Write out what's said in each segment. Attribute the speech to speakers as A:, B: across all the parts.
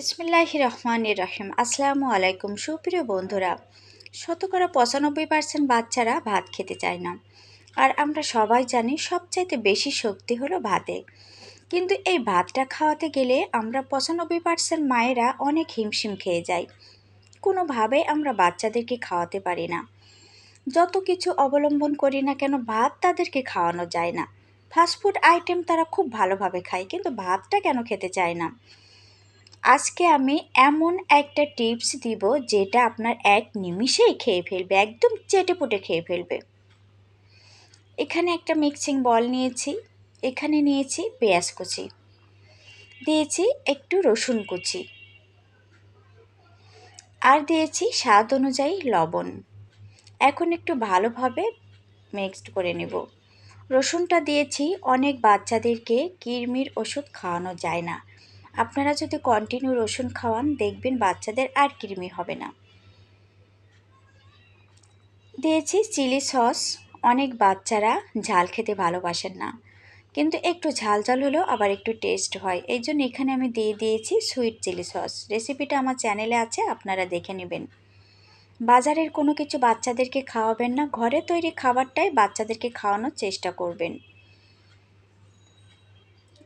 A: বিসমিল্লাহ রহমান রহিম। আসসালামু আলাইকুম সুপ্রিয় বন্ধুরা। শতকরা পঁচানব্বই পার্সেন্ট বাচ্চারা ভাত খেতে চায় না। আর আমরা সবাই জানি সবচাইতে বেশি শক্তি হলো ভাতে। কিন্তু এই ভাতটা খাওয়াতে গেলে আমরা পঁচানব্বই পার্সেন্ট মায়েরা অনেক হিমশিম খেয়ে যাই। কোনোভাবে আমরা বাচ্চাদেরকে খাওয়াতে পারি না। যত কিছু অবলম্বন করি না কেন ভাত তাদেরকে খাওয়ানো যায় না। ফাস্টফুড আইটেম তারা খুব ভালোভাবে খায়, কিন্তু ভাতটা কেন খেতে চায় না? আজকে আমি এমন একটা টিপস দিব যেটা আপনার এক নিমিষেই খেয়ে ফেলবে, একদম চেটে পুটে খেয়ে ফেলবে। এখানে একটা মিক্সিং বল নিয়েছি, এখানে নিয়েছি পেঁয়াজ কুচি, দিয়েছি একটু রসুন কুচি আর দিয়েছি স্বাদ অনুযায়ী লবণ। এখন একটু ভালোভাবে মিক্সড করে নেব। রসুনটা দিয়েছি, অনেক বাচ্চাদেরকে কিরমির ওষুধ খাওয়ানো যায় না। আপনারা যদি কন্টিনিউ রসুন খাওয়ান, দেখবেন বাচ্চাদের আর কৃমি হবে না। দিয়েছি চিলি সস। অনেক বাচ্চারা ঝাল খেতে ভালোবাসেন না। কিন্তু একটু ঝাল ঝাল হলেও আবার একটু টেস্ট হয়। এই জন্য এখানে আমি দিয়ে দিয়েছি সুইট চিলি সস রেসিপিটা আমার চ্যানেলে আছে, আপনারা দেখে নেবেন। বাজারের কোনো কিছু বাচ্চাদেরকে খাওয়াবেন না। ঘরে তৈরি খাবারটাই বাচ্চাদেরকে খাওয়ানোর চেষ্টা করবেন।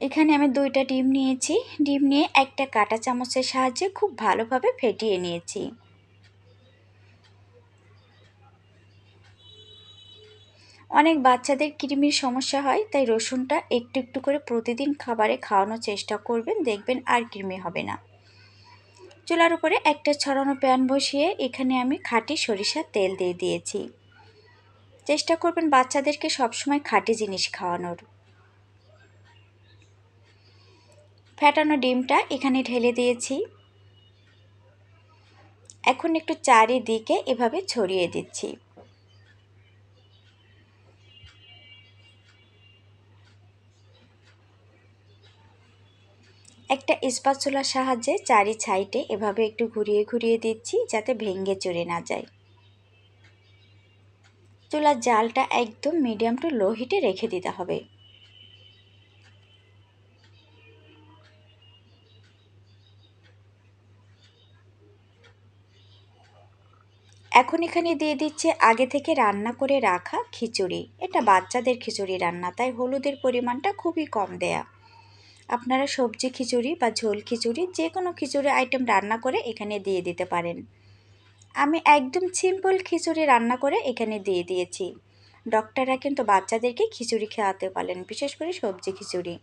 A: এখানে আমি দুইটা ডিম নিয়েছি। ডিম নিয়ে একটা কাঁটা চামচের সাহায্যে খুব ভালোভাবে ফেটিয়ে নিয়েছি। অনেক বাচ্চাদের কৃমির সমস্যা হয়, তাই রসুনটা একটু একটু করে প্রতিদিন খাবারে খাওয়ানোর চেষ্টা করবেন, দেখবেন আর কৃমি হবে না। চুলার উপরে একটা ছড়ানো প্যান বসিয়ে এখানে আমি খাঁটি সরিষার তেল দিয়ে দিয়েছি। চেষ্টা করবেন বাচ্চাদেরকে সবসময় খাঁটি জিনিস খাওয়ানোর। ফ্যাটানো ডিমটা এখানে ঢেলে দিয়েছি। এখন একটু চারিদিকে এভাবে ছড়িয়ে দিচ্ছি। একটা চুলার সাহায্যে চারি ছাইটে এভাবে একটু ঘুরিয়ে ঘুরিয়ে দিচ্ছি যাতে ভেঙ্গে চড়ে না যায়। চুলার জালটা একদম মিডিয়াম টু লো হিটে রেখে দিতে হবে। এখন এখানে দিয়ে দিচ্ছে আগে থেকে রান্না করে রাখা খিচুড়ি। এটা বাচ্চাদের খিচুড়ি রান্না, তাই হলুদের পরিমাণটা খুবই কম দেয়া। আপনারা সবজি খিচুড়ি বা ঝোল খিচুড়ি যে কোনো খিচুড়ি আইটেম রান্না করে এখানে দিয়ে দিতে পারেন। আমি একদম সিম্পল খিচুড়ি রান্না করে এখানে দিয়ে দিয়েছি। ডক্টররা কিন্তু বাচ্চাদেরকে খিচুড়ি খাওয়াতে পারেন বিশেষ করে সবজি খিচুড়ি,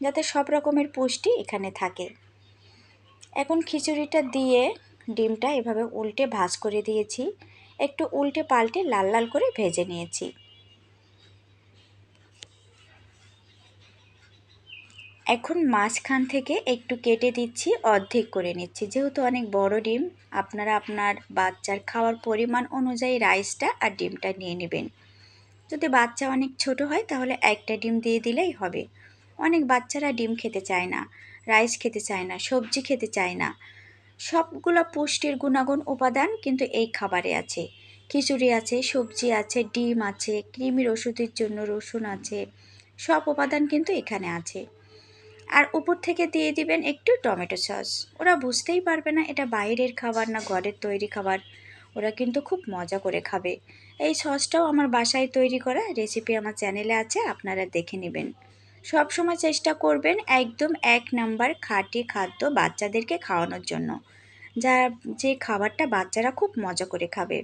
A: যাতে সব রকমের পুষ্টি এখানে থাকে। এখন খিচুড়িটা দিয়ে ডিমটা এভাবে উল্টে ভাজ করে দিয়েছি। একটু উল্টে পাল্টে লাল লাল করে ভেজে নিয়েছি। এখন মাঝখান থেকে একটু কেটে দিচ্ছি, অর্ধেক করে নিচ্ছি। যেহেতু অনেক বড় ডিম, আপনারা আপনার বাচ্চার খাওয়ার পরিমাণ অনুযায়ী রাইসটা আর ডিমটা নিয়ে নেবেন। যদি বাচ্চা অনেক ছোট হয়, তাহলে একটা ডিম দিয়ে দিলেই হবে। অনেক বাচ্চারা ডিম খেতে চায় না, রাইস খেতে চায় না, সবজি খেতে চায় না। সবগুলো পুষ্টির গুণাগুণ উপাদান কিন্তু এই খাবারে আছে। খিচুড়ি আছে, সবজি আছে, ডিম আছে, কৃমির ওষুধের জন্য রসুন আছে, সব উপাদান কিন্তু এখানে আছে। আর উপর থেকে দিয়ে দিবেন একটু টমেটো সস। ওরা বুঝতেই পারবে না এটা বাইরের খাবার না ঘরের তৈরি খাবার। ওরা কিন্তু খুব মজা করে খাবে। এই সসটাও আমার বাসায় তৈরি করা রেসিপি আমার চ্যানেলে আছে, আপনারা দেখে নেবেন। সব সময় চেষ্টা করবেন একদম এক নাম্বার খাঁটি খাদ্য বাচ্চাদেরকে খাওয়ানোর জন্য, যা যে খাবারটা বাচ্চারা খুব মজা করে খাবে।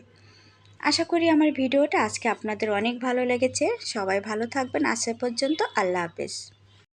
A: আশা করি আমার ভিডিওটা আজকে আপনাদের অনেক ভালো লেগেছে। সবাই ভালো থাকবেন। আসা পর্যন্ত আল্লাহ হাফেজ।